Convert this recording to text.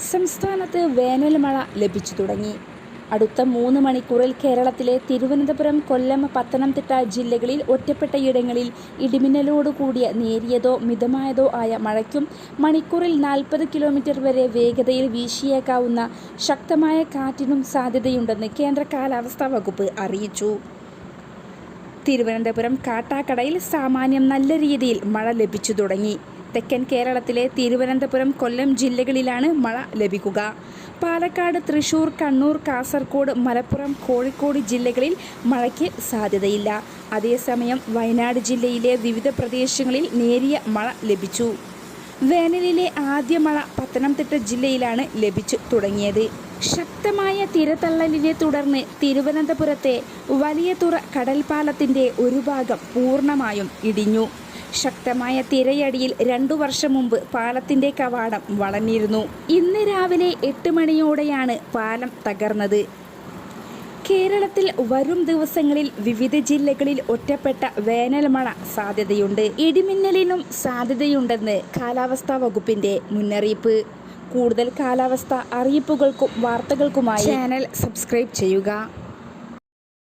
സംസ്ഥാനത്ത് വേനൽ മഴ ലഭിച്ചു തുടങ്ങി. അടുത്ത മൂന്ന് മണിക്കൂറിൽ കേരളത്തിലെ തിരുവനന്തപുരം കൊല്ലം പത്തനംതിട്ട ജില്ലകളിൽ ഒറ്റപ്പെട്ടയിടങ്ങളിൽ ഇടിമിന്നലോട് കൂടിയ നേരിയതോ മിതമായതോ ആയ മഴയ്ക്കും മണിക്കൂറിൽ നാൽപ്പത് കിലോമീറ്റർ വരെ വേഗതയിൽ വീശിയേക്കാവുന്ന ശക്തമായ കാറ്റിനും സാധ്യതയുണ്ടെന്ന് കേന്ദ്ര കാലാവസ്ഥാ വകുപ്പ് അറിയിച്ചു. തിരുവനന്തപുരം കാട്ടാക്കടയിൽ സാമാന്യം നല്ല രീതിയിൽ മഴ ലഭിച്ചു തുടങ്ങി. തെക്കൻ കേരളത്തിലെ തിരുവനന്തപുരം കൊല്ലം ജില്ലകളിലാണ് മഴ ലഭിക്കുക. പാലക്കാട് തൃശൂർ കണ്ണൂർ കാസർഗോഡ് മലപ്പുറം കോഴിക്കോട് ജില്ലകളിൽ മഴയ്ക്ക് സാധ്യതയില്ല. അതേസമയം വയനാട് ജില്ലയിലെ വിവിധ പ്രദേശങ്ങളിൽ നേരിയ മഴ ലഭിച്ചു. വേനലിലെ ആദ്യ മഴ പത്തനംതിട്ട ജില്ലയിലാണ് ലഭിച്ചു തുടങ്ങിയത്. ശക്തമായ തിരതള്ളലിനെ തുടർന്ന് തിരുവനന്തപുരത്തെ വലിയ തുറ കടൽപ്പാലത്തിന്റെ ഒരു ഭാഗം പൂർണമായും ഇടിഞ്ഞു. ശക്തമായ തിരയടിയിൽ രണ്ടു വർഷം മുമ്പ് പാലത്തിന്റെ കവാടം വളഞ്ഞിരുന്നു. ഇന്ന് രാവിലെ എട്ട് മണിയോടെയാണ് പാലം തകർന്നത്. കേരളത്തിൽ വരും ദിവസങ്ങളിൽ വിവിധ ജില്ലകളിൽ ഒറ്റപ്പെട്ട വേനൽ മഴ സാധ്യതയുണ്ട്. ഇടിമിന്നലിനും സാധ്യതയുണ്ടെന്ന് കാലാവസ്ഥാ വകുപ്പിന്റെ മുന്നറിയിപ്പ്. കൂടുതൽ കാലാവസ്ഥ അറിയിപ്പുകൾക്കും വാർത്തകൾക്കുമായി ചാനൽ സബ്സ്ക്രൈബ് ചെയ്യുക.